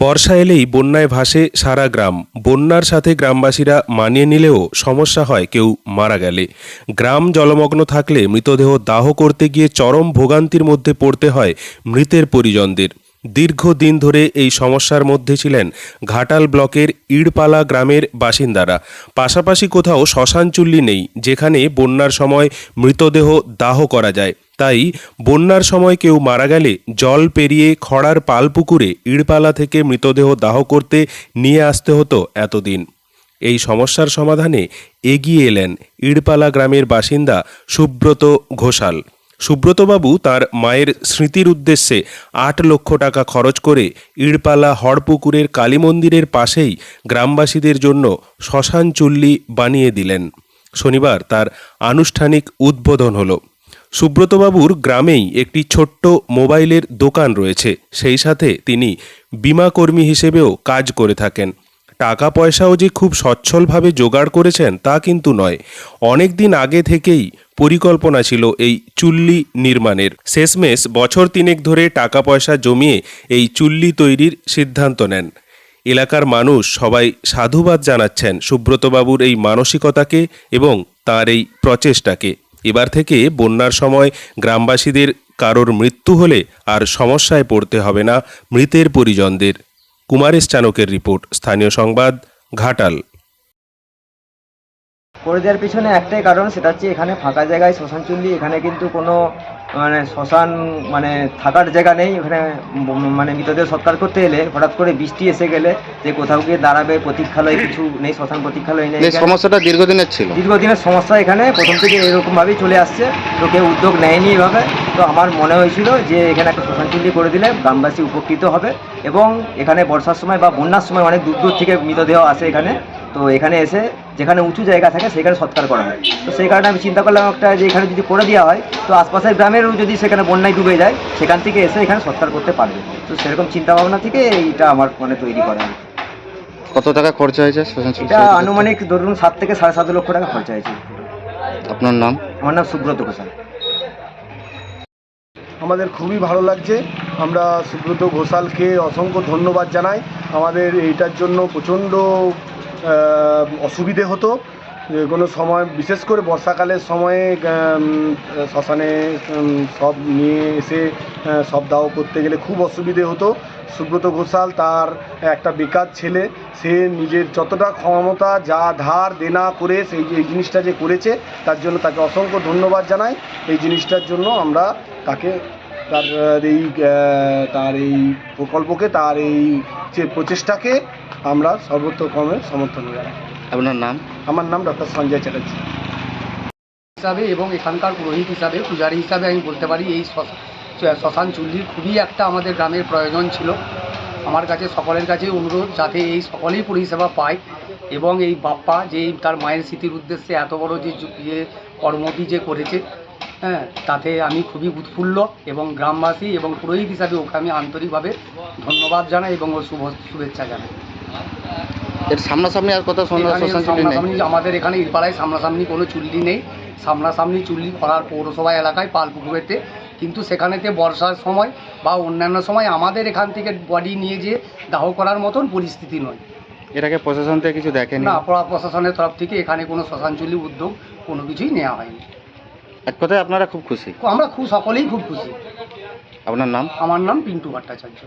বর্ষা এলেই বন্যায় ভাসে সারা গ্রাম। বন্যার সাথে গ্রামবাসীরা মানিয়ে নিলেও সমস্যা হয় কেউ মারা গেলে। গ্রাম জলমগ্ন থাকলে মৃতদেহ দাহ করতে গিয়ে চরম ভোগান্তির মধ্যে পড়তে হয় মৃতের পরিজনদের। দীর্ঘদিন ধরে এই সমস্যার মধ্যে ছিলেন ঘাটাল ব্লকের ইড়পালা গ্রামের বাসিন্দারা। পাশাপাশি কোথাও শ্মশান চুল্লি নেই, যেখানে বন্যার সময় মৃতদেহ দাহ করা যায়। তাই বন্যার সময় কেউ মারা গেলে জল পেরিয়ে খড়ার পালপুকুরে ইড়পালা থেকে মৃতদেহ দাহ করতে নিয়ে আসতে হতো এতদিন। এই সমস্যার সমাধানে এগিয়ে এলেন ইড়পালা গ্রামের বাসিন্দা সুব্রত ঘোষাল। সুব্রতবাবু তার মায়ের স্মৃতির উদ্দেশ্যে আট লক্ষ টাকা খরচ করে ইড়পালা হরপুকুরের কালী মন্দিরের পাশেই গ্রামবাসীদের জন্য শ্মশান চুল্লি বানিয়ে দিলেন। শনিবার তার আনুষ্ঠানিক উদ্বোধন হলো। সুব্রতবাবুর গ্রামেই একটি ছোট্ট মোবাইলের দোকান রয়েছে। সেই সাথে তিনি বিমাকর্মী হিসেবেও কাজ করে থাকেন। টাকা পয়সাও যে খুব সচ্ছলভাবে জোগাড় করেছেন তা কিন্তু নয়। অনেক দিন আগে থেকেই পরিকল্পনা ছিল এই চুল্লি নির্মাণের। শেষমেশ বছর তিনেক ধরে টাকা পয়সা জমিয়ে এই চুল্লি তৈরির সিদ্ধান্ত নেন। এলাকার মানুষ সবাই সাধুবাদ জানাচ্ছেন সুব্রতবাবুর এই মানসিকতাকে এবং তার এই প্রচেষ্টাকে। এবার থেকে বন্যার সময় গ্রামবাসীদের কারোর মৃত্যু হলে আর সমস্যায় পড়তে হবে না মৃতের পরিজনদের। কুমারেশ চানকের রিপোর্ট, স্থানীয় সংবাদ, ঘাটাল। করে দেওয়ার পিছনে একটাই কারণ, সেটা হচ্ছে এখানে ফাঁকা জায়গায় শ্মশান চুল্লি এখানে কিন্তু কোনো মানে শ্মশান মানে থাকার জায়গা নেই এখানে ব- মানে মৃতদেহ সৎকার করতে এলে হঠাৎ করে বৃষ্টি এসে গেলে যে কোথাও গিয়ে দাঁড়াবে প্রতীক্ষালয় কিছু নেই শ্মশান প্রতীক্ষালয় নেই এই সমস্যাটা দীর্ঘদিনের ছিল। দীর্ঘদিনের সমস্যা এখানে প্রথম থেকে এরকমভাবেই চলে আসছে তো কেউ উদ্যোগ নেয়নি এভাবে। তো আমার মনে হয়েছিল যে এখানে একটা শ্মশান চুল্লি করে দিলে গ্রামবাসী উপকৃত হবে এবং এখানে বর্ষার সময় বা বন্যার সময় অনেক দূর দূর থেকে মৃতদেহ আসে এখানে। তো এখানে এসে যেখানে উঁচু জায়গা থাকে সেখানে সৎকার করা হয়। তো সেই কারণে আমি চিন্তা করলাম একটা যে এখানে যদি করে দেওয়া হয় তো আশপাশের গ্রামেরও যদি সেখানে বন্যায় ডুবে যায় সেখান থেকে এসে এখানে সৎকার করতে পারবে। তো সেরকম চিন্তা ভাবনা থেকে এইটা আমার মানে তৈরি করা হয়। কত টাকা খরচা হয়েছে? এটা আনুমানিক ধরুন সাত থেকে সাড়ে সাত লক্ষ টাকা খরচা হয়েছে। আপনার নাম? আমার নাম সুব্রত ঘোষাল। আমাদের খুবই ভালো লাগছে। আমরা সুব্রত ঘোষালকে অসংখ্য ধন্যবাদ জানাই। আমাদের এইটার জন্য প্রচণ্ড অসুবিধে হতো। যে কোনো সময়, বিশেষ করে বর্ষাকালের সময়ে শ্মশানে সব নিয়ে এসে সব দাহ করতে গেলে খুব অসুবিধে হতো। সুব্রত ঘোষাল তার একটা বেকার ছেলে, সে নিজের যতটা ক্ষমতা, যা ধার দেনা করে সেই এই জিনিসটা যে করেছে, তার জন্য তাকে অসংখ্য ধন্যবাদ জানাই। এই জিনিসটার জন্য আমরা তাকে তার এই তার এই প্রকল্পকে তার এই যে প্রচেষ্টাকে আমরা সর্বোত্তমে সমর্থন জানাই। আপনার নাম? আমার নাম ডক্টর সঞ্জয় চ্যাটার্জি। হিসাবে এবং এখানকার পুরোহিত হিসাবে পূজারী হিসাবে আমি বলতে পারি এই শ্মশ- শ্মশান চুল্লির খুবই একটা আমাদের গ্রামের প্রয়োজন ছিল। আমার কাছে সকলের কাছে অনুরোধ যাতে এই সকলেই পরিষেবা পায় এবং এই বাপ্পা যে এই তার মায়ের স্মৃতির উদ্দেশ্যে এত বড় যে যু- যে কর্মটি যে করেছে হ্যাঁ তাতে আমি খুবই উৎফুল্ল এবং গ্রামবাসী এবং পুরোহিত হিসাবে ওকে আমি আন্তরিকভাবে ধন্যবাদ জানাই এবং ওর শুভ শুভেচ্ছা জানাই। এর সামনাসামনি আর চুল্লি নেই? সামনাসামনি আমাদের এখানে ইরপাড়ায় সামনাসামনি কোনো চুল্লি নেই। সামনাসামনি চুল্লি করার পৌরসভা এলাকায় পালপুকুরেতে। কিন্তু সেখানেতে বর্ষার সময় বা অন্যান্য সময় আমাদের এখান থেকে বডি নিয়ে যেয়ে দাহ করার মতন পরিস্থিতি নয়। এটাকে প্রশাসন থেকে কিছু দেখেনি? না প্রশাসনের তরফ থেকে এখানে কোনো শ্মশান শ্মশানচুল্লি উদ্যোগ কোনো কিছুই নেওয়া হয়নি। এক কথায় আপনারা খুব খুশি? আমরা খুব সকলেই খুব খুশি। আপনার নাম? আমার নাম পিন্টু ভট্টাচার্য।